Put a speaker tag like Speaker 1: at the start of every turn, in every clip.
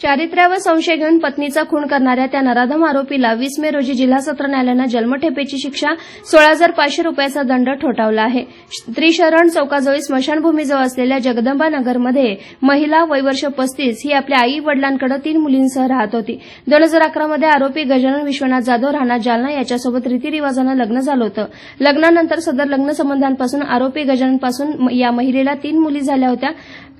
Speaker 1: चारित्र्यावर संशय घेऊन पत्नीचा खून करणाऱ्या त्या नराधम आरोपीला वीस मे रोजी जिल्हा सत्र न्यायालयानं जन्मठेपेची शिक्षा सोळा हजार पाचशे रुपयाचा दंड ठोठावला आहे. त्रिशरण चौकाजवळ स्मशानभूमीजवळ असलेल्या जगदंबा नगरमध्ये महिला वयवर्ष पस्तीस ही आपल्या आई वडिलांकडे तीन मुलींसह राहत होती. दोन हजार अकरामध्ये आरोपी गजानन विश्वनाथ जाधव राणा जालना याच्यासोबत रीतिरिवाजानं लग्न झालं होतं. लग्नानंतर सदर लग्नसंबंधांपासून आरोपी गजाननपासून या महिलेला तीन मुली झाल्या होत्या.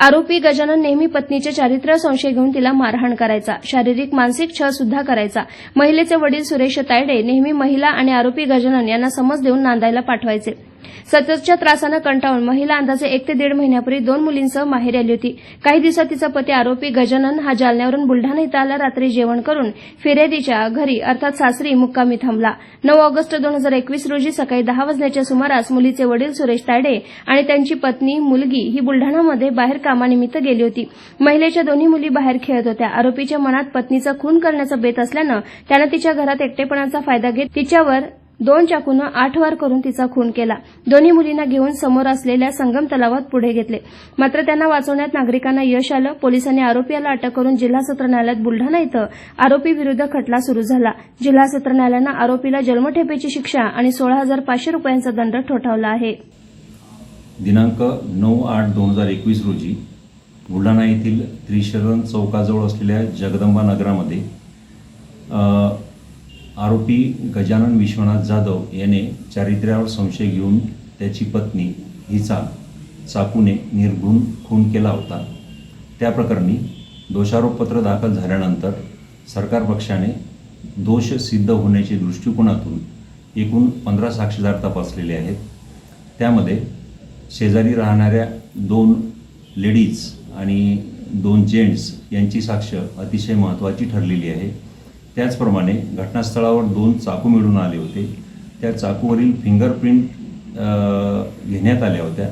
Speaker 1: आरोपी गजानन नेहमी पत्नीचे चारित्र्य संशय घेऊन तिला मारहाण करायचा. शारीरिक मानसिक छळ सुद्धा करायचा. महिलेचे वडील सुरेश तायडे नेहमी महिला आणि आरोपी गजानन यांना समज देऊन नांदायला पाठवायचे. सततच्या त्रासानं कंटाळून महिला अंदाजे एक ते दीड महिन्यापूर्वी दोन मुलींसह माहेर आली होती. काही दिवसात तिचा पती आरोपी गजानन हा जालन्यावरून बुलढाणा इथं आला. रात्री जेवण करून फिर्यादीच्या घरी अर्थात सासरी मुक्कामी थांबला. नऊ ऑगस्ट दोन हजार एकवीस रोजी सकाळी दहा वाजण्याच्या सुमारास मुलीचे वडील सुरेश तायडे आणि त्यांची पत्नी मुलगी ही बुलढाणामध्ये बाहेर कामानिमित्त गेली होती. महिलेच्या दोन्ही मुली बाहेर खेळत होत्या. आरोपीच्या मनात पत्नीचा खून करण्याचा बेत असल्यानं त्यानं तिच्या घरात एकटेपणाचा फायदा घेत तिच्यावर दोन चाकूनं आठ वार करून तिचा खून केला. दोन्ही मुलींना घेऊन समोर असलेल्या संगम तलावात पुढे घेतले. मात्र त्यांना वाचवण्यात नागरिकांना यश आलं. पोलिसांनी आरोपीला अटक करून जिल्हा सत्र न्यायालयात बुलढाणा इथं आरोपी विरुद्ध खटला सुरू झाला. जिल्हा सत्र न्यायालयानं आरोपीला जन्मठेपेची शिक्षा आणि सोळा हजार पाचशे रुपयांचा दंड ठोठावला आहे.
Speaker 2: दिनांक नऊ आठ दोन हजार एकवीस रोजी बुलढाणा येथील त्रिशरण चौकाजवळ असलेल्या जगदंबा नगरामध्ये आरोपी गजानन विश्वनाथ जाधव याने चारित्र्यावर संशय घेऊन त्याची पत्नी हिचा चाकूने निर्घृण खून केला होता. त्या प्रकरणी दोषारोपपत्र दाखल झाल्यानंतर सरकार पक्षाने दोष सिद्ध होण्याच्या दृष्टिकोनातून एकूण पंधरा साक्षीदार तपासलेले आहेत. त्यामध्ये शेजारी राहणाऱ्या दोन लेडीज आणि दोन जेंट्स यांची साक्ष अतिशय महत्त्वाची ठरलेली आहे. त्याचप्रमाणे घटनास्थळावर दोन चाकू मिळून आले होते. त्या चाकूवरील फिंगरप्रिंट घेण्यात आल्या होत्या.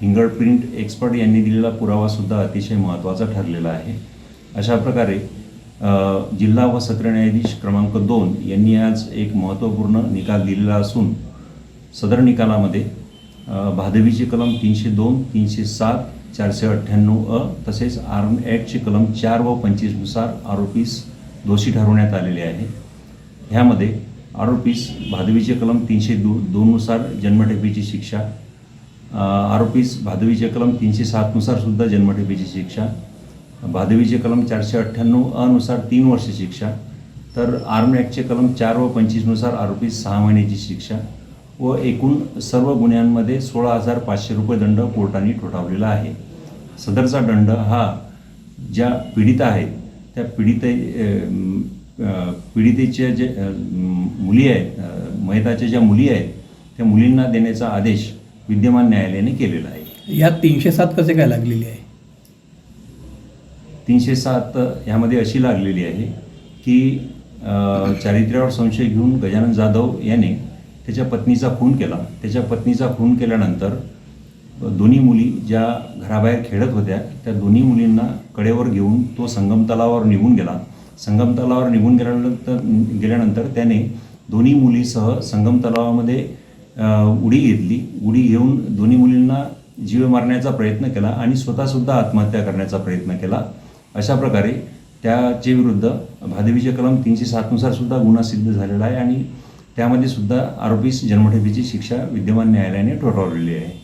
Speaker 2: फिंगरप्रिंट एक्सपर्ट यांनी दिलेला पुरावासुद्धा अतिशय महत्त्वाचा ठरलेला आहे. अशा प्रकारे जिल्हा व सत्र न्यायाधीश क्रमांक दोन यांनी आज एक महत्त्वपूर्ण निकाल दिलेला असून सदर निकालामध्ये भादवीचे कलम तीनशे दोन तीनशे सात चारशे अठ्ठ्याण्णव अ तसेच आर्म ॲक्टचे कलम चार व पंचवीसनुसार आरोपीस दोषी ठरवण्यात आलेले आहे. ह्यामध्ये आरोपीस भादवीचे कलम तीनशे दो दोननुसार जन्मठेपीची शिक्षा आरोपीस भादवीचे कलम तीनशे सातनुसार सुद्धा शिक्षा भादवीचे कलम चारशे अठ्ठ्याण्णव अनुसार तीन वर्ष शिक्षा तर आर्म ॲक्टचे कलम चार व पंचवीसनुसार आरोपीस सहा महिन्याची शिक्षा व एकूण सर्व गुन्ह्यांमध्ये सोळा हजार पाचशे रुपये दंड कोर्टाने ठोठावलेला आहे. सदरचा दंड हा ज्या पीडित आहेत त्या पीडित पीडितेच्या जे मुली आहेत अ, मयताच्या ज्या मुली आहेत त्या मुलींना देण्याचा आदेश विद्यमान न्यायालयाने केलेला आहे.
Speaker 3: यात तीनशे सात कसे काय लागलेली आहे?
Speaker 2: तीनशे सात ह्यामध्ये अशी लागलेली आहे की चारित्र्यावर संशय घेऊन गजानन जाधव याने त्याच्या पत्नीचा खून केला. त्याच्या पत्नीचा खून केल्यानंतर दोन्ही मुली ज्या घराबाहेर खेळत होत्या त्या दोन्ही मुलींना कडेवर घेऊन तो संगम तलावावर निघून गेला. संगम तलावावर निघून गेल्यानंतर गेल्यानंतर त्याने दोन्ही मुलीसह संगम तलावामध्ये उडी घेतली. उडी घेऊन दोन्ही मुलींना जीव मारण्याचा प्रयत्न केला आणि स्वतःसुद्धा आत्महत्या करण्याचा प्रयत्न केला. अशा प्रकारे त्याचे विरुद्ध भादवीचे कलम तीनशे सातनुसार सुद्धा गुन्हा सिद्ध झालेला आहे आणि त्यामध्ये सुद्धा आरोपीस जन्मठेपीची शिक्षा विद्यमान न्यायालयाने ठोठावलेली आहे.